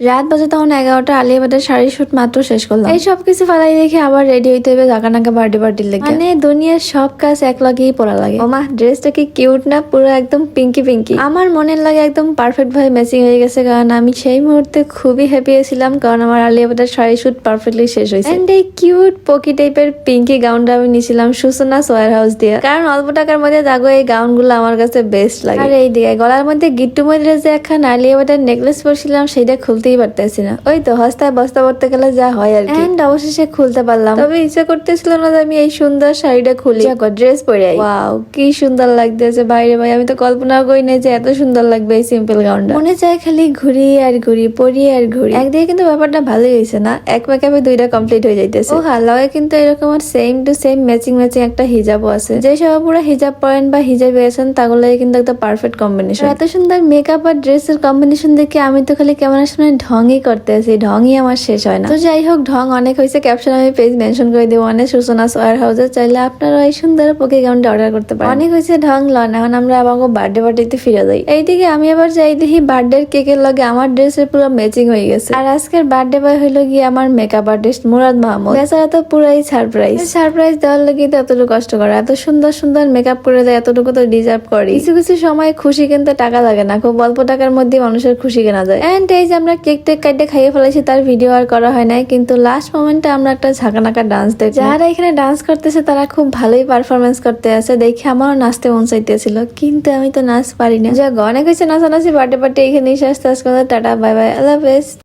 রাত বাজে তখন এগারোটা আলিয়া ভাটের শাড়ি শুট মাত্র শেষ করলাম। এই সব কিছু ফালাই দেখে আবার রেডি হইতে হবে নাকা বার্থডে পার্টির লেগে। মানে দুনিয়ার সব কাজ এক লগেই পড়া লাগে। ওমা ড্রেসটা কি কিউট না? পুরো একদম পিঙ্কি পিঙ্কি আমার মনের লাগে একদম পারফেক্ট ভাবে ম্যাচিং হয়ে গেছে কারণ আমি সেই মুহূর্তে খুবই হ্যাপি ছিলাম কারণ আমার আলিয়া ভাটের শাড়ি শুট পারফেক্টলি শেষ হয়েছে। এন্ড এই কিউট পকি টাইপের পিঙ্কি গাউনটা আমি নিয়েছিলাম সুসনা সোয়ার হাউস দিয়ে। কারণ অল্প টাকার মধ্যে জাগো এই গাউনগুলো আমার কাছে বেস্ট লাগে। আর এই দিকে গলার মধ্যে গিট্টু মধ্যে যে একখান আলিয়া ভাটের নেকলেস পরছিলাম সেটা খুলতেই পারতেছি না। ওই তো হস্তায় বস্তা পড়তে গেলে যা হয় আর কি। এন্ড অবশেষে খুলতে পারলাম। তবে ইচ্ছা করতেছিল না যে আমি এই সুন্দর শাড়িটা খুলি। ড্রেস পরে ওয়াও কি সুন্দর লাগতেছে। বাইরে ভাই আমি তো কল্পনা করি নাই যে এত সুন্দর লাগবে এই সিম্পল গাউনটা। মনে চায় খালি ঘুরি আর ঘুরি পরি আর ঘুরি। একদিকে কিন্তু ব্যাপারটা ভালোই হয়েছে না এক মেকআপে দুইটা কমপ্লিট হয়ে যাইতেছে। ও হালাওয়ে কিন্তু এরকম আর same to same matching matching একটা হিজাবও আছে। যে সব পুরো হিজাব পরেন বা হিজাব গেছেন তাগুলো কিন্তু একটা পারফেক্ট কম্বিনেশন এত সুন্দর মেকআপ আর ড্রেসের কম্বিনেশন দেখে আমি তো খালি ক্যামেরার সামনে ঢংই করতে আছি ঢংই আমার শেষ হয় না। তো যাই হোক, ঢং অনেক হয়েছে ক্যাপশন আমি পেজ মেনশন করে দেবো, অনেক সূচনা সোয়ার হাউসে চাইলে আপনারা এই সুন্দর পোকে গাউনটা অর্ডার করতে পারেন। অনেক হয়েছে ঢং, লন, এখন আমরা আবার বার্থডে পার্টিতে ফিরে যাই। এইদিকে আমি আবার যাই দেখি বার্থডে কেকের লগে আমার ড্রেসের পুরো ম্যাচিং হয়ে গেছে। আর আজকের বার্থডে বয় হইল গিয়ে আমার মেকআপ আর্টিস্ট মুরাদ মাহমুদ। বেচারা তো পুরাই সারপ্রাইজ সারপ্রাইজ দেওয়ার লগে তো এতটুকু কষ্ট করে এত সুন্দর সুন্দর মেকআপ করে দেয়, এতটুকু তো ডিজার্ভ করে। কিছু কিছু সময় খুশি কিনতে টাকা লাগে না, খুব অল্প টাকার মধ্যে মানুষের খুশি কেনা যায়। এন্ড এই যে আমরা কেক টেক খাইয়ে ফেলেছি, তার ভিডিও আর করা হয় নাই। কিন্তু লাস্ট মোমেন্টে আমরা একটা ঝাঁকানাকা ডান্স দেখি যারা এখানে ডান্স করতেছে, তারা খুব ভালোই পারফরমেন্স করতে আছে দেখে আমারও নাচতে মন চাইতেছিল, কিন্তু আমি তো নাচ পারি না যা অনেক হয়েছে নাচানাচি বার্থডে পার্টি এখানে এসে আসতে আসতে টাটা বাই বাই আল্লাহ হাফেজ।